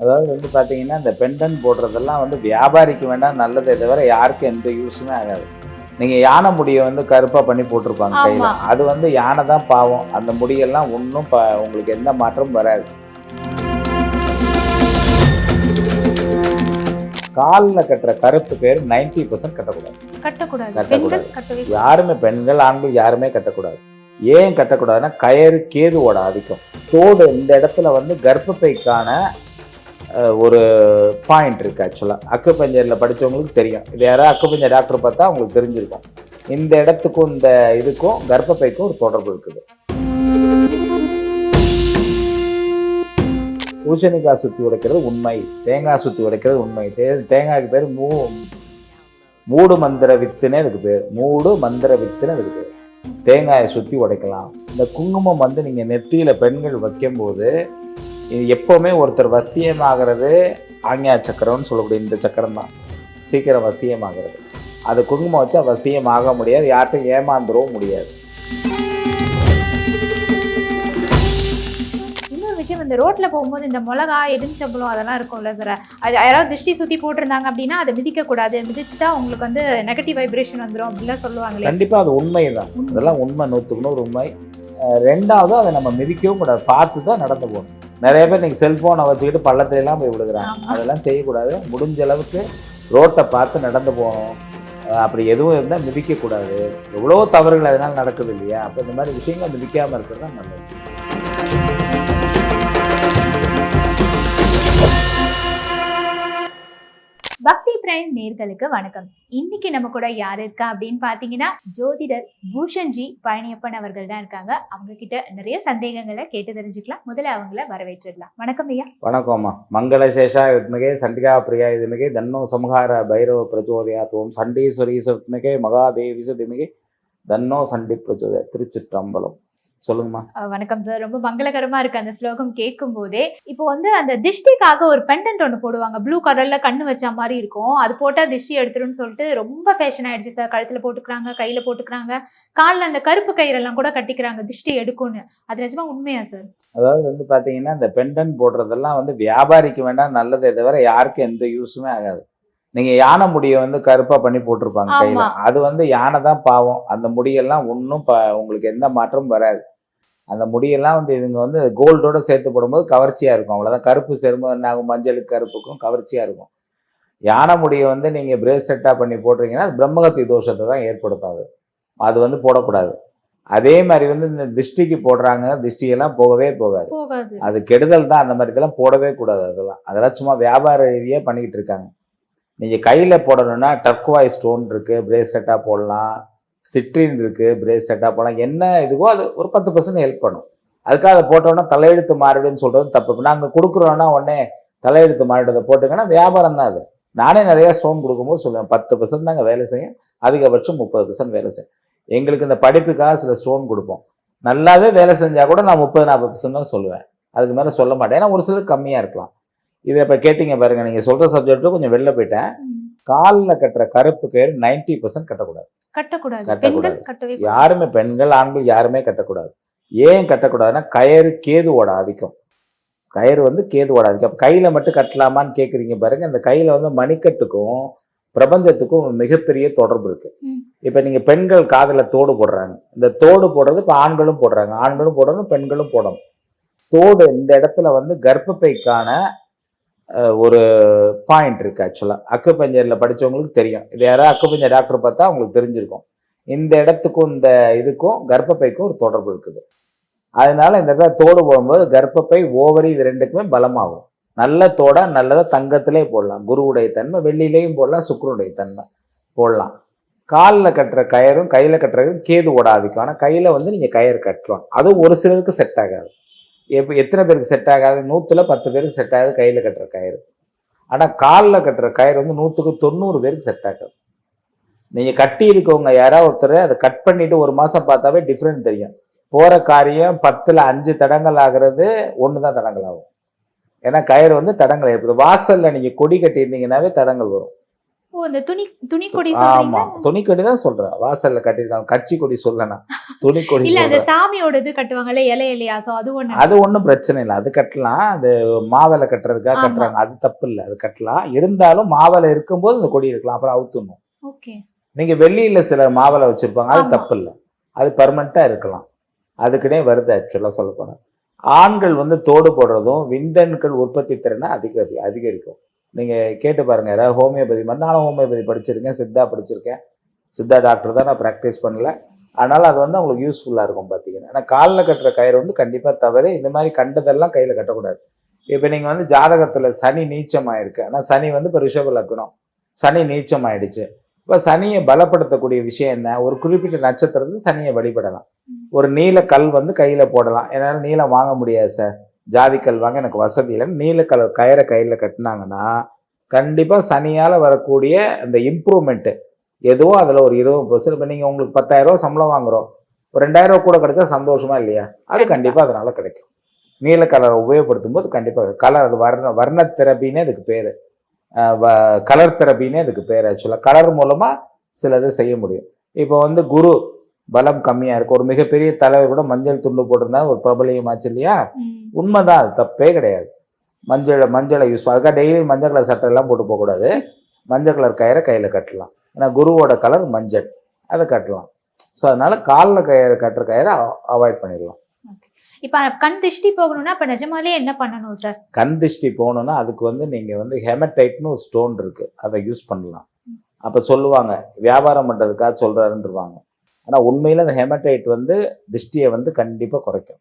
அதாவது வந்து பார்த்தீங்கன்னா இந்த பெண்டன் போடுறதெல்லாம் வந்து வியாபாரிக்கு வேண்டாம் நல்லதே தவிர யாருக்கும் எந்த யூஸுமே ஆகாது. நீங்கள் யானை முடியை வந்து கருப்பாக பண்ணி போட்டிருப்பாங்க கையில். அது வந்து யானை தான் பாவம். அந்த முடியெல்லாம் ஒன்றும் ப உங்களுக்கு எந்த மாற்றமும் வராது. காலில் கட்டுற கருப்பு பேர் 90% பர்சன்ட் கட்டக்கூடாது. கட்டக்கூடாது. கட்டக்கூடாது. யாருமே பெண்கள் ஆண்கள் யாருமே கட்டக்கூடாது. ஏன் கட்டக்கூடாதுன்னா கயறு கேதுவோட ஆதிக்கம். தோடு இந்த இடத்துல வந்து கர்ப்பப்பைக்கான ஒரு பாயிண்ட் இருக்குது ஆக்சுவலாக அக்குப்பஞ்சரில் படிச்சவங்களுக்கு தெரியும். இது யாராவது அக்குப்பஞ்சர் டாக்டர் பார்த்தா அவங்களுக்கு தெரிஞ்சிருக்கும். இந்த இடத்துக்கும் இந்த இதுக்கும் கர்ப்பப்பைக்கும் ஒரு தொடர்பு இருக்குது. பூசணிக்காய் சுற்றி உடைக்கிறது உண்மை. தேங்காய் சுற்றி உடைக்கிறது உண்மை. தே தேங்காய்க்கு பேர் மூ மூடு மந்திர வித்துனே அதுக்கு பேர். மூடு மந்திர வித்துன்னு அதுக்கு பேர். தேங்காயை சுற்றி உடைக்கலாம். இந்த குங்குமம் வந்து நீங்கள் நெத்தியில் பெண்கள் வைக்கும்போது இது எப்போவுமே ஒருத்தர் வசியமாகிறது ஆஞ்ஞா சக்கரம்னு சொல்லக்கூடிய இந்த சக்கரம் தான் சீக்கிரம் வசியமாகிறது. அது குங்குமம் வச்சா வசியமாக முடியாது யார்கிட்டையும் ஏமாந்துடவும் முடியாது. இன்னொரு விஷயம் இந்த ரோட்ல போகும்போது இந்த மிளகா எலுமிச்சம்பழம் அதெல்லாம் இருக்கும்ல சார் அது யாராவது திருஷ்டி சுத்தி போட்டிருந்தாங்க அப்படின்னா அதை மிதிக்க கூடாது. மிதிச்சுட்டா உங்களுக்கு வந்து நெகட்டிவ் வைப்ரேஷன் வந்துடும் அப்படிலாம் சொல்லுவாங்களே. கண்டிப்பாக அது உண்மை. தான் அதெல்லாம் உண்மை நூற்றுக்கு நூறு உண்மை. ரெண்டாவது அதை நம்ம மிதிக்கவும் கூடாது. பார்த்து தான் நடந்து போகணும். நிறைய பேர் நீங்கள் செல்ஃபோனை வச்சுக்கிட்டு பள்ளத்துல எல்லாம் போய் விழுகிறாங்க. அதெல்லாம் செய்யக்கூடாது. முடிஞ்ச அளவுக்கு ரோட்டை பார்த்து நடந்து போகணும். அப்படி எதுவும் இருந்தால் மிதிக்கக்கூடாது. எவ்வளோ தவறுகள் அதனால் நடக்குது இல்லையா? அப்போ இந்த மாதிரி விஷயங்கள் மிதிக்காமல் இருக்கிறது தான் நல்லது. பக்தி நேர்களுக்கு வணக்கம். இன்னைக்கு நம்ம கூட யார் இருக்கா அப்படின்னு பாத்தீங்கன்னா ஜோதிடர் பூஷன்ஜி பழனியப்பன் அவர்கள் தான் இருக்காங்க. அவங்க கிட்ட நிறைய சந்தேகங்களை கேட்டு தெரிஞ்சுக்கலாம். முதல்ல அவங்கள வரவேற்றிடலாம். வணக்கம் ஐயா. வணக்கம்மா மங்களசேஷா வித்மிகே சண்டிகா பிரியா இதுமிகே தன்னோ சம்ஹார பைரவ பிரச்சோதயாத்துவம் சண்டீஸ்வரி சுத்மிகே மகாதேவி சுதிமிகே தன்னோ சண்டி பிரச்சோதய திருச்சிற்றம்பலம். சொல்லுங்கம்மா. வணக்கம் சார். ரொம்ப மங்களகரமா இருக்கு அந்த ஸ்லோகம் கேட்கும் போதே இப்போ வந்து அந்த திஷ்டிக்காக ஒரு பெண்டன்ட் ஒன்று போடுவாங்க. ப்ளூ கலர்ல கண்ணு வச்ச மாதிரி இருக்கும். அது போட்டா திஷ்டி எடுத்துருன்னு சொல்லிட்டு ரொம்ப ஃபேஷன் ஆயிடுச்சு சார். கழுத்துல போட்டுக்கிறாங்க கையில போட்டுக்கிறாங்க. காலில் அந்த கருப்பு கயிறெல்லாம் கூட கட்டிக்கிறாங்க திஷ்டி எடுக்கும்னு. அது நிஜமா உண்மையா சார்? அதாவது வந்து பார்த்தீங்கன்னா இந்த பெண்டன் போடுறதெல்லாம் வந்து வியாபாரிக்கு வேண்டாம் நல்லதே தவிர யாருக்கும் எந்த யூஸுமே ஆகாது. நீங்கள் யானை முடியை வந்து கருப்பாக பண்ணி போட்டிருப்பாங்க கையில். அது வந்து யானை தான் பாவம். அந்த முடியெல்லாம் ஒன்றும் ப உங்களுக்கு எந்த மாற்றமும் வராது. அந்த முடியெல்லாம் வந்து இவங்க வந்து கோல்டோட சேர்த்து போடும்போது கவர்ச்சியாக இருக்கும். அவ்வளோதான் கருப்பு சேரும்போது என்ன ஆகும்? மஞ்சளுக்கு கருப்புக்கும் கவர்ச்சியாக இருக்கும். யானை முடியை வந்து நீங்கள் பிரேஸ்லெட்டாக பண்ணி போடுறீங்கன்னா பிரம்மகத்தி தோஷத்தை தான் ஏற்படுத்தும் அது அது வந்து போடக்கூடாது. அதே மாதிரி வந்து இந்த திஷ்டிக்கு போடுறாங்க. திஷ்டியெல்லாம் போகவே போகாது. போகாது. அது கெடுதல் தான். அந்த மாதிரி இதெல்லாம் போடவே கூடாது அதெல்லாம். அதெல்லாம் சும்மா வியாபார ரீதியாக பண்ணிக்கிட்டு இருக்காங்க. நீங்கள் கையில் போடணும்னா டர்க்வாய் ஸ்டோன் இருக்குது பிரேஸ்லெட்டாக போடலாம். சிட்ரின் இருக்குது பிரேஸ்லெட்டாக போனால் என்ன இதுவோ அது ஒரு பத்து பர்சன்ட் ஹெல்ப் பண்ணும். அதுக்காக அதை போட்டோன்னா தலையெழுத்து மாறிடுன்னு சொல்கிறது தப்பு. நாங்கள் கொடுக்குறோன்னா உடனே தலையெழுத்து மாறிடுறதை போட்டுங்கன்னா வியாபாரம் தான் அது. நானே நிறையா ஸ்டோன் கொடுக்கும்போது சொல்லுவேன் பத்து பர்சன்ட் தாங்க வேலை செய்யும். அதிகபட்சம் முப்பது பர்சன்ட் வேலை செய்யும். எங்களுக்கு இந்த படிப்புக்காக சில ஸ்டோன் கொடுப்போம். நல்லாவே வேலை செஞ்சால் கூட நான் முப்பது நாற்பது பர்சன்ட் தான் சொல்லுவேன். அதுக்கு மேலே சொல்ல மாட்டேன். ஏன்னா ஒரு சிலர் கம்மியாக இருக்கலாம். இதை இப்போ கேட்டிங்க பாருங்கள் நீங்கள் சொல்கிற சப்ஜெக்ட்டும் கொஞ்சம் வெளில போயிட்டேன். காலில் கட்டுற கருப்பு கயிறு 90% பர்சன்ட் கட்டக்கூடாது. கட்டக்கூடாது. கட்டக்கூடாது. யாருமே பெண்கள் ஆண்கள் யாருமே கட்டக்கூடாது. ஏன் கட்டக்கூடாதுன்னா கயிறு கேதுவோட ஆதிக்கம். கயிறு வந்து கேதுவோட ஆதிக்கம். அப்ப கையில் மட்டும் கட்டலாமான்னு கேட்குறீங்க பாருங்க. இந்த கையில் வந்து மணிக்கட்டுக்கும் பிரபஞ்சத்துக்கும் மிகப்பெரிய தொடர்பு இருக்கு. இப்போ நீங்கள் பெண்கள் காதில் தோடு போடுறாங்க. இந்த தோடு போடுறது இப்போ ஆண்களும் போடுறாங்க. ஆண்களும் போடணும் பெண்களும் போடணும். தோடு இந்த இடத்துல வந்து கர்ப்பப்பைக்கான ஒரு பாயிண்ட் இருக்குது ஆக்சுவலாக அக்குப்பஞ்சரில் படிச்சவங்களுக்கு தெரியும். இது யாராவது அக்குப்பஞ்சர் டாக்டர் பார்த்தா உங்களுக்கு தெரிஞ்சிருக்கும். இந்த இடத்துக்கும் இந்த இதுக்கும் கர்ப்பப்பைக்கும் ஒரு தொடர்பு இருக்குது. அதனால இந்த இடத்துல தோடு போடும்போது கர்ப்பப்பை ஓவரி இது ரெண்டுக்குமே பலமாகும். நல்ல தோடாக நல்லதாக தங்கத்திலே போடலாம். குருவுடைய தன்மை வெள்ளிலேயும் போடலாம் சுக்கரனுடைய தன்மை போடலாம். காலில் கட்டுற கயரும் கையில் கட்டுறது கேது ஓடாதிக்கும் ஆனால் கையில் வந்து நீங்கள் கயிறு கட்டலாம் அதுவும் ஒரு சிலருக்கு செட் ஆகாது. எப்போ எத்தனை பேருக்கு செட் ஆகாது? நூற்றுல பத்து பேருக்கு செட் ஆகாது கையில் கட்டுற கயிறு. ஆனால் காலில் கட்டுற கயிறு வந்து நூற்றுக்கு தொண்ணூறு பேருக்கு செட் ஆகாது. நீங்கள் கட்டி இருக்கவங்க யாராவது ஒருத்தர் அதை கட் பண்ணிவிட்டு ஒரு மாதம் பார்த்தாவே டிஃப்ரெண்ட் தெரியும். போகிற காரியம் பத்தில் அஞ்சு தடங்கள் ஆகிறது ஒன்று தான் தடங்கள் ஆகும் ஏன்னா கயிறு வந்து தடங்கள் ஏற்படுது. வாசலில் நீங்கள் கொடி கட்டியிருந்தீங்கன்னாவே தடங்கள் வரும். ஓ இந்த துணி துணி கொடி ஆமா சொல்றீங்க? துணிக்கொடி தான் சொல்றேன். வாசல்ல கட்டியிருக்காங்க. கட்சி கொடி சொல்லணும் துணிக்கொடி இல்ல அந்த சாமியோட இது கட்டுவாங்கல்ல இலை இலையா? சோ அது ஒண்ணு. அது ஒன்றும் பிரச்சனை இல்லை. அது கட்டலாம். அது மாவிலை கட்டுறதுக்காக. கட்டுறாங்க. அது தப்பு இல்லை. அது கட்டலாம். இருந்தாலும் மாவிலை இருக்கும்போது இந்த கொடி இருக்கலாம். அப்புறம் அவுத்துணும் ஓகே. நீங்க வெள்ளியில சில மாவிலை வச்சிருப்பாங்க. அது. தப்பு இல்லை. அது பர்மனண்டா இருக்கலாம். அதுக்குனே வருது ஆக்சுவலா சொல்ல போனா. ஆண்கள் வந்து தோடு போடுறதும் விந்தணுக்கள் உற்பத்தி திறனை அதிகரி அதிகரிக்கும். நீங்கள் கேட்டு பாருங்கள் யாராவது ஹோமியோபதி மாதிரி நானும் ஹோமியோபதி படிச்சிருக்கேன் சித்தா படிச்சிருக்கேன். சித்தா டாக்டர் தான் நான் ப்ராக்டிஸ் பண்ணல. அதனால் அது வந்து அவங்களுக்கு யூஸ்ஃபுல்லாக இருக்கும் பார்த்தீங்கன்னா ஆனால் காலில் கட்டுற கயிறு வந்து கண்டிப்பாக தவறு. இந்த மாதிரி கண்டதெல்லாம் கையில் கட்டக்கூடாது. இப்போ நீங்கள் வந்து ஜாதகத்தில் சனி நீச்சமாக ஆயிருக்கு ஆனால் சனி வந்து இப்போ ரிஷப லக்னம். சனி நீச்சம் ஆயிடுச்சு இப்போ சனியை பலப்படுத்தக்கூடிய விஷயம் என்ன? ஒரு குறிப்பிட்ட நட்சத்திரத்தில் சனியை வழிபடலாம். ஒரு நீல கல் வந்து கையில் போடலாம். என்னால் நீளம் வாங்க முடியாது சார் ஜாதி கல் வாங்க எனக்கு வசதி இல்லைன்னு நீல கலர் கயிறை கையில் கட்டினாங்கன்னா கண்டிப்பாக சனியால் வரக்கூடிய அந்த இம்ப்ரூவ்மெண்ட்டு எதுவோ அதில் ஒரு இருபது பர்சன்ட் இப்போ நீங்கள் உங்களுக்கு பத்தாயிரம் ரூபாய் சம்பளம் வாங்குறோம். ஒரு ரெண்டாயிரம் ரூபா கூட கிடைச்சா சந்தோஷமா இல்லையா? அது கண்டிப்பா. கண்டிப்பாக அதனால கிடைக்கும். நீல கலரை உபயோகப்படுத்தும் போது கண்டிப்பாக கலர் அது வர்ண வர்ண தெரபின்னே அதுக்கு பேர். கலர் தெரபின்னே அதுக்கு பேர் ஆக்சுவலாக கலர் மூலமாக சிலது செய்ய முடியும். இப்போ வந்து குரு பலம் கம்மியாக இருக்கு. ஒரு மிகப்பெரிய தலைவர் கூட மஞ்சள் துண்டு போட்டிருந்தா ஒரு பிரபலியமாச்சு இல்லையா. உண்மைதான். அது தப்பே கிடையாது. மஞ்சளை மஞ்சளை யூஸ் அதுக்காக டெய்லி மஞ்சள் கலர் சட்டை எல்லாம் போட்டு போகக்கூடாது மஞ்சள் கலர் கயிறை கையில் கட்டலாம். ஏன்னா குருவோட கலர் மஞ்சள். அதை கட்டலாம். ஸோ அதனால காலில் கயிறு கட்டுற கயிறை அவாய்ட் பண்ணிடலாம். இப்ப கண் திருஷ்டி போகணும்னா அப்ப நிஜமாலே என்ன பண்ணணும் சார் கண் திருஷ்டி போகணுன்னா அதுக்கு வந்து நீங்கள் வந்து ஹெமடைட்னு ஒரு ஸ்டோன் இருக்குது அதை யூஸ் பண்ணலாம். அப்போ சொல்லுவாங்க வியாபாரம் பண்ணுறதுக்காக சொல்கிறாருன்றவாங்க ஆனால் உண்மையில் அந்த ஹெமடைட் வந்து திருஷ்டியை வந்து கண்டிப்பாக குறைக்கும்.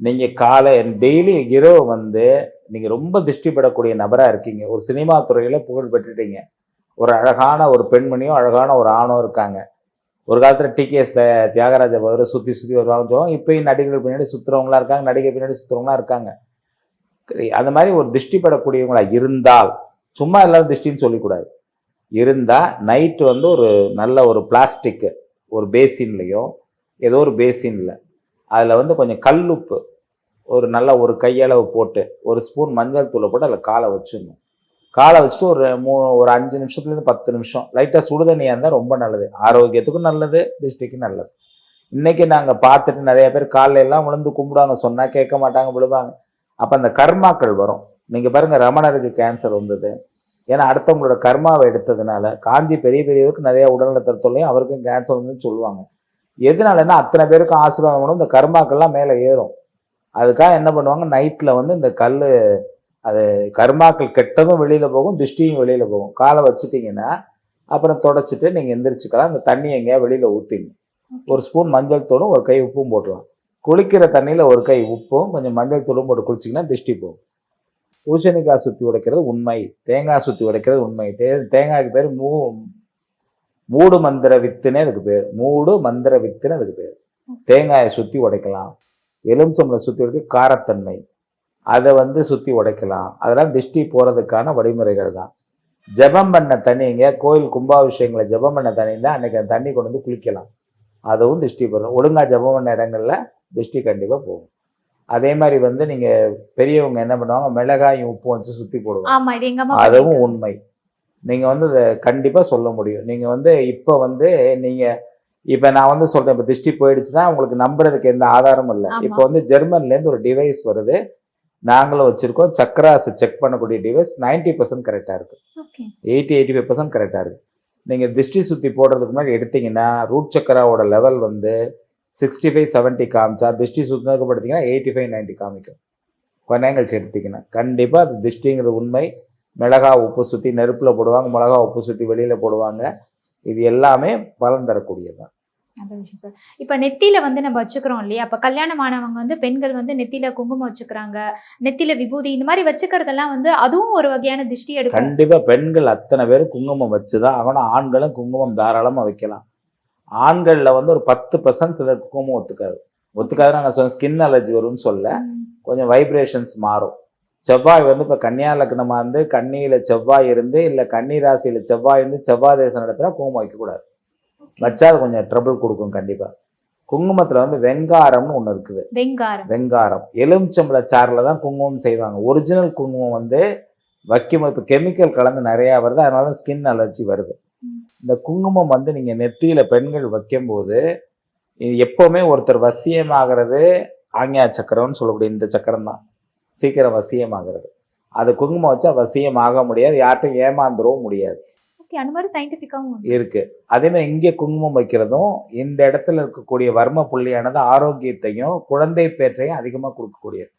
நீங்கள் காலை டெய்லி இரவு வந்து நீங்கள் ரொம்ப திருஷ்டிப்படக்கூடிய நபராக இருக்கீங்க. ஒரு சினிமா துறையில் புகழ் பெற்றுட்டீங்க. ஒரு அழகான ஒரு பெண்மணியோ அழகான ஒரு ஆணோ இருக்காங்க. ஒரு காலத்தில் டிகேஎஸ் தியாகராஜ பகர் சுற்றி சுற்றி வருவாங்கன்னு சொல்லுவாங்க. இப்போயும் நடிகர்கள் பின்னாடி சுற்றுறவங்களா இருக்காங்க. நடிகை பின்னாடி சுற்றுறவங்களா இருக்காங்க. அந்த மாதிரி ஒரு திருஷ்டிப்படக்கூடியவங்களா இருந்தால் சும்மா எல்லாரும் திருஷ்டின்னு சொல்லக்கூடாது. இருந்தால் நைட்டு வந்து ஒரு நல்ல ஒரு பிளாஸ்டிக்கு ஒரு பேசின்லேயோ ஏதோ ஒரு பேசினில் அதில் வந்து கொஞ்சம் கல்லுப்பு ஒரு நல்ல ஒரு கையளவு போட்டு ஒரு ஸ்பூன் மஞ்சள் தூளை போட்டு அதில் காலை வச்சிடணும். காலை வச்சுட்டு ஒரு மூ ஒரு அஞ்சு நிமிஷத்துலேருந்து பத்து நிமிஷம். லைட்டாக சுடுதண்ணியாக இருந்தால் ரொம்ப நல்லது. ஆரோக்கியத்துக்கும் நல்லது டிஸ்ட்ரிக்கும் நல்லது. இன்றைக்கி நாங்கள் பார்த்துட்டு நிறைய பேர் காலைல எல்லாம் விழுந்து கும்பிடுவாங்க சொன்னால் கேட்க மாட்டாங்க விழுவாங்க. அப்போ அந்த கர்மாக்கள் வரும். நீங்கள் பாருங்கள் ரமணருக்கு கேன்சர் வந்தது. ஏன்னா அடுத்தவங்களோட கர்மாவை எடுத்ததுனால காஞ்சி பெரிய பெரியவருக்கு நிறைய உடல்நலத்த தொல்லையும் அவருக்கும் கேன்சர் வந்துன்னு சொல்லுவாங்க. எதனாலன்னா அத்தனை பேருக்கும் ஆசீர்வாதம் இந்த கர்மாக்கள்லாம் மேலே ஏறும். அதுக்காக என்ன பண்ணுவாங்க? நைட்டில் வந்து இந்த கல் அது கர்மாக்கள் கெட்டதும் வெளியில் போகும் திருஷ்டியும் வெளியில் போகும். காலை வச்சுட்டிங்கன்னா அப்புறம் தொடச்சிட்டு நீங்கள் எந்திரிச்சுக்கலாம். அந்த தண்ணி எங்கேயா வெளியில் ஊற்றிங்க ஒரு ஸ்பூன் மஞ்சள் தூளும் ஒரு கை உப்பும் போட்டுலாம் குளிக்கிற தண்ணியில் ஒரு கை உப்பும் கொஞ்சம் மஞ்சள் தூளும் போட்டு குளிச்சிங்கன்னா திருஷ்டி போகும். பூசணிக்காய் சுற்றி உடைக்கிறது உண்மை தேங்காய் சுற்றி உடைக்கிறது உண்மை. தே தேங்காய்க்கு பேர் மூ மூடு மந்திர வித்துனே அதுக்கு பேர். மூடு மந்திர வித்துன்னு அதுக்கு பேர். தேங்காயை சுற்றி உடைக்கலாம். எலுமிச்சம்பளம் சுற்றி உடைக்க காரத்தன்மை. அதை வந்து சுற்றி உடைக்கலாம். அதெல்லாம் திஷ்டி போகிறதுக்கான வழிமுறைகள் தான். ஜெபம் பண்ண தண்ணிங்க கோயில் கும்பாபிஷேகங்களை ஜெபம் பண்ண தண்ணி தான் அன்றைக்கி அந்த தண்ணி கொண்டு வந்து குளிக்கலாம். அதுவும் திருஷ்டி போடணும் ஒழுங்காக ஜெபம் பண்ண இடங்களில் திருஷ்டி கண்டிப்பாக போகும். அதே மாதிரி வந்து நீங்கள் பெரியவங்க என்ன பண்ணுவாங்க? மிளகாயும் உப்பும் வச்சு சுற்றி போடுவாங்க. அதுவும். உண்மை. நீங்கள் வந்து அதை கண்டிப்பாக சொல்ல முடியும். நீங்கள் வந்து இப்போ வந்து நீங்கள் இப்போ நான் வந்து சொல்கிறேன் இப்போ திருஷ்டி போயிடுச்சுன்னா உங்களுக்கு நம்புறதுக்கு எந்த ஆதாரமும் இல்லை. இப்போ வந்து ஜெர்மன்லேருந்து ஒரு டிவைஸ் வருது. நாங்களும் வச்சுருக்கோம். சக்கராஸ் செக் பண்ணக்கூடிய டிவைஸ் 90% பர்சன்ட் கரெக்டாக Okay. Eighty eighty five percent கரெக்டாக இருக்குது நீங்கள் திருஷ்டி சுற்றி போடுறதுக்கு முன்னாடி எடுத்தீங்கன்னா ரூட் சக்கராவோட லெவல் வந்து சிக்ஸ்டி ஃபைவ் செவன்ட்டி காமிச்சா திருஷ்டி சுற்றினதுக்கு படுத்தீங்கன்னா எயிட்டி ஃபைவ் நைன்ட்டி காமிக்கும் கொனைங்கல்ஸ் எடுத்தீங்கன்னா கண்டிப்பாக அது திருஷ்டிங்கிறது உண்மை. மிளகா உப்பு சுற்றி நெருப்பில் போடுவாங்க மிளகா உப்பு சுற்றி வெளியில் போடுவாங்க. இது எல்லாமே பலன் தரக்கூடியது தான் நல்ல விஷயம் சார் இப்ப நெத்தியில வந்து நம்ம வச்சுக்கிறோம் இல்லையா? அப்ப கல்யாணமானவங்க வந்து பெண்கள் வந்து நெத்தியில குங்குமம் வச்சுக்கிறாங்க நெத்தியில விபூதி இந்த மாதிரி வச்சுக்கிறதெல்லாம் வந்து அதுவும் ஒரு வகையான திருஷ்டி எடுக்கும். கண்டிப்பாக பெண்கள் அத்தனை பேரும் குங்குமம் வச்சு தான் ஆகணும் ஆண்களும் குங்குமம் தாராளமாக வைக்கலாம். ஆண்களில் வந்து ஒரு பத்து பர்சன்ட் சிலர் குங்குமம் ஒத்துக்காது. ஒத்துக்காதுன்னா நான் சொன்னேன் ஸ்கின் அலர்ஜி வரும்னு சொல்ல. கொஞ்சம் வைப்ரேஷன்ஸ் மாறும். செவ்வாய் வந்து இப்போ கன்னியா லக்னமாக இருந்து கன்னியில் செவ்வாய் இருந்து இல்லை கன்னி ராசியில் செவ்வாய் இருந்து செவ்வாய் தேசம் நடத்தினா குங்குமம் வைக்கக்கூடாது. வச்சா அது கொஞ்சம் ட்ரபிள் கொடுக்கும் கண்டிப்பாக குங்குமத்தில் வந்து வெங்காரம்னு ஒன்று இருக்குது. வெங்காரம். வெங்காரம். எலுமிச்சம்பழ சாறில் தான் குங்குமம் செய்வாங்க. ஒரிஜினல் குங்குமம் வந்து வைக்கும் இப்போ கெமிக்கல் கலந்து நிறையா வருது. அதனால தான் ஸ்கின் அலர்ஜி வருது. இந்த குங்குமம் வந்து நீங்கள் நெத்தியில் பெண்கள் வைக்கும்போது இது எப்போவுமே ஒருத்தர் வசியமாகிறது ஆங்கியா சக்கரம்னு சொல்லக்கூடிய இந்த சக்கரம் தான் சீக்கிரம் வசியமாகிறது. அது குங்குமம் வச்சா வசியமாக முடியாது யார்கிட்டும் ஏமாந்துடவும் முடியாது. ஓகே அந்த மாதிரி சயின்டிஃபிக்காவும் இருக்கு. அதே மாதிரி இங்கே குங்குமம் வைக்கிறதும் இந்த இடத்துல இருக்கக்கூடிய வர்ம புள்ளியானது ஆரோக்கியத்தையும் குழந்தை பேற்றையும் அதிகமாக கொடுக்கக்கூடியது.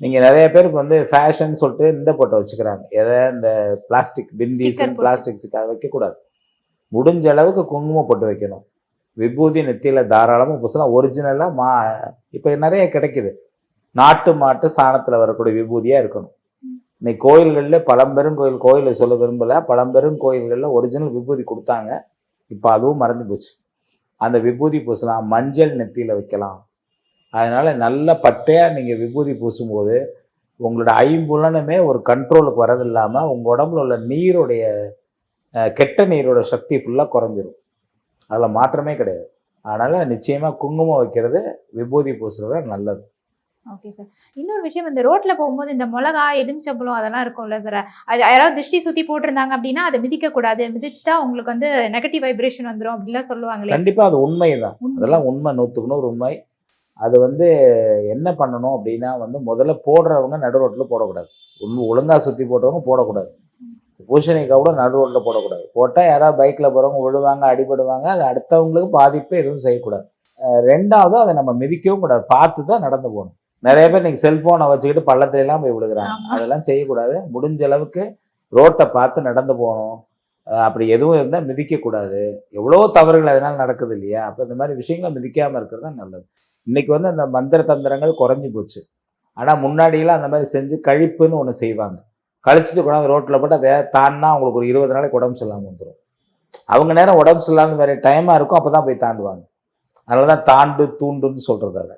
நீங்கள் நிறைய பேருக்கு வந்து ஃபேஷன் சொல்லிட்டு இந்த போட்டோ வச்சுக்கிறாங்க. எதை? இந்த பிளாஸ்டிக் பிந்திஸ். பிளாஸ்டிக்ஸுக்கு அதை வைக்கக்கூடாது. முடிஞ்ச அளவுக்கு குங்குமம் போட்டு வைக்கணும். விபூதி நெத்தியில் தாராளமாக பூசலாம். ஒரிஜினலாக மா இப்போ நிறைய கிடைக்குது. நாட்டு மாட்டு சாணத்தில் வரக்கூடிய விபூதியாக இருக்கணும். இன்னைக்கு கோயில்களில் பழம்பெரும் கோயில் கோயிலை சொல்ல விரும்பலை பழம்பெரும் கோயில்களில் ஒரிஜினல் விபூதி கொடுத்தாங்க. இப்போ அதுவும் மறந்து போச்சு. அந்த விபூதி பூசலாம் மஞ்சள் நெத்தியில் வைக்கலாம். அதனால் நல்ல பட்டையாக நீங்கள் விபூதி பூசும்போது உங்களோட ஐம்புலனுமே ஒரு கண்ட்ரோலுக்கு வரது இல்லாமல் உங்கள் உடம்புல உள்ள நீருடைய கெட்ட நீரோட சக்தி ஃபுல்லாக குறைஞ்சிரும். அதில் மாற்றமே கிடையாது. அதனால் நிச்சயமாக குங்குமம் வைக்கிறது விபூதி பூசுறது நல்லது. ஓகே சார் இன்னொரு விஷயம் இந்த ரோட்ல போகும்போது இந்த மிளகா எலுமிச்சம்பழம் அதெல்லாம் இருக்கும்ல சார் அது யாராவது திருஷ்டி சுத்தி போட்டிருந்தாங்க அப்படின்னா அதை மிதிக்க கூடாது. மிதிச்சிட்டா உங்களுக்கு வந்து நெகட்டிவ் வைப்ரேஷன் வந்துரும் அப்படிலாம் சொல்லுவாங்களே. கண்டிப்பாக அது உண்மை. தான். அதெல்லாம் உண்மை நூற்றுக்கு நூறு உண்மை. அது வந்து என்ன பண்ணணும் அப்படின்னா வந்து முதல்ல போடுறவங்க நடு ரோட்டில் போடக்கூடாது. உண்மை ஒழுங்காக சுற்றி போட்டவங்க போடக்கூடாது. பூசணிக்காய் கூட நடு ரோட்டில் போடக்கூடாது. போட்டால் யாராவது பைக்கில் போகிறவங்க விழுவாங்க அடிபடுவாங்க அது அடுத்தவங்களுக்கு பாதிப்பு எதுவும் செய்யக்கூடாது. ரெண்டாவது அதை நம்ம மிதிக்கவும் கூடாது. பார்த்து தான் நடந்து போகணும். நிறைய பேர் இன்னைக்கு செல்ஃபோனை வச்சுக்கிட்டு பள்ளத்துல எல்லாம் போய் விழுகிறாங்க. அதெல்லாம் செய்யக்கூடாது. முடிஞ்ச அளவுக்கு ரோட்டை பார்த்து நடந்து போகணும். அப்படி எதுவும் இருந்தால் மிதிக்கக்கூடாது. எவ்வளோ தவறுகள் அதனால் நடக்குது இல்லையா? அப்போ இந்த மாதிரி விஷயங்களை மிதிக்காமல் இருக்கிறது தான் நல்லது. இன்னைக்கு வந்து அந்த மந்திர தந்திரங்கள் குறைஞ்சி போச்சு. ஆனால் முன்னாடியெல்லாம் அந்த மாதிரி செஞ்சு கழிப்புன்னு ஒன்று செய்வாங்க. கழிச்சிட்டு கொண்டாந்து ரோட்டில் போட்டு அதை தாண்டினா அவங்களுக்கு ஒரு இருபது நாளைக்கு உடம்பு சரியில்லாமல் வந்துடும் அவங்க நேரம் உடம்பு சரியில்லாமல் வேறு டைமாக இருக்கும் அப்போ தான் போய் தாண்டுவாங்க. அதனால தான் தாண்டு தூண்டுன்னு சொல்கிறது அதை.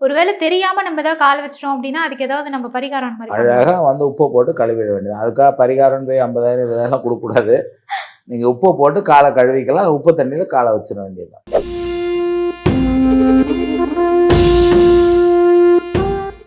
ஒருவேளை தெரியாம நம்ம ஏதாவது கால் வச்சிட்டோம் அப்படின்னா அதுக்கு ஏதாவது நம்ம பரிகாரம். அழகாக வந்து உப்பை போட்டு கழுவிட வேண்டியது அதுக்காக பரிகாரம் போய் ஐம்பதாயிரம் இருபதாயிரம் கொடுக்கக்கூடாது. நீங்கள் உப்பை போட்டு காலை கழுவிக்கலாம் உப்பு தண்ணியில் காலை வச்சிட வேண்டியது